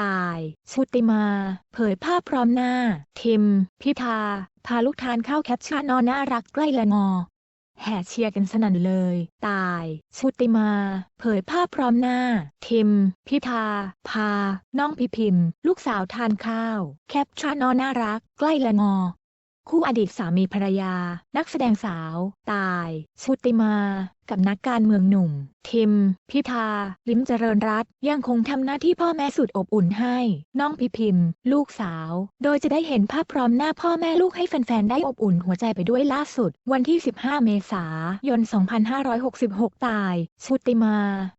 ตาย ชุติมา เผยภาพพร้อมหน้า ทิม พิธา พาลูกทานข้าวแคปชั่นนอนน่ารักใกล้ละงอ แห่เชียร์กันสนั่นเลย ตาย ชุติมา เผยภาพพร้อมหน้า ทิม พิธา พา น้องพิพิมพ์ ลูกสาวทานข้าว แคปชั่นนอนน่ารัก ใกล้ละงอคู่อดีตสามีภรรยา นักแสดงสาว ตาย ชุติมากับนักการเมืองหนุ่ม ทิม พิธา ลิมเจริญรัตยังคงทำหน้าที่พ่อแม่สุดอบอุ่นให้ น้องพิพิมพ์ ลูกสาว โดยจะได้เห็นภาพพร้อมหน้าพ่อแม่ลูกให้แฟน ๆ ได้อบอุ่นหัวใจไปด้วยล่าสุด วันที่ 15 เมษายน 2566 ตาย ชุติมา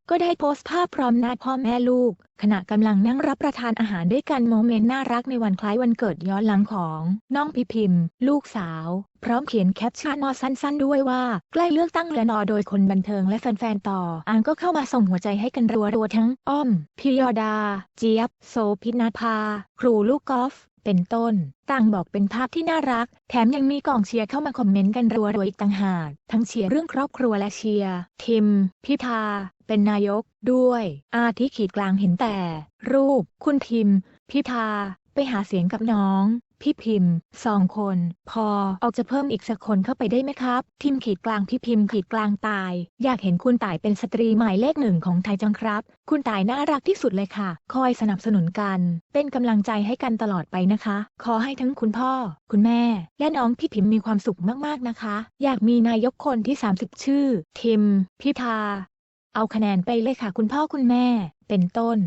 ก็ได้โพสต์ภาพพร้อมหน้าพ่อแม่ลูก ขณะกำลังนั่งรับประทานอาหารด้วยกันโมเมนต์น่ารักในวันคล้ายวันเกิดย้อนหลังของ น้องพิพิมพ์ ลูกสาว พร้อมเขียนแคปชั่นนอสั้น ๆ ด้วยว่า ใกล้เลือกตั้งแล้วนอโดยคนบันเทิงและแฟนๆต่ออ่านก็เข้ามาส่งหัวใจให้กันรัวๆทั้งอ้อม พิยดา เจี๊ยบ โซพินาภา ครูลูกกอล์ฟเป็นต้น ต่างบอกเป็นภาพที่น่ารัก แถมยังมีกองเชียร์เข้ามาคอมเมนต์กันรัวๆอีกต่างหาก ทั้งเชียร์เรื่องครอบครัวและเชียร์ทิม พิธา เป็นนายก ด้วย อาทิขีดกลางเห็นแต่ รูป คุณทิม พิธา ไปหาเสียงกับน้อง พี่พิมพ์สองคน พอออกจะเพิ่มอีกสักคนเข้าไปได้ไหมครับทิมขีดกลางพี่พิมพ์ขีดกลางตาย อยากเห็นคุณตายเป็นสตรีหมายเลขหนึ่งของไทยจังครับ คุณตายน่ารักที่สุดเลยค่ะ คอยสนับสนุนกัน เป็นกำลังใจให้กันตลอดไปนะคะ ขอให้ทั้งคุณพ่อ คุณแม่ และน้องพี่พิมพ์มีความสุขมากๆนะคะ อยากมีนายกคนที่ 30 ชื่อ ทิม พิธาเอาคะแนนไปเลยค่ะคุณพ่อคุณแม่ เป็นต้น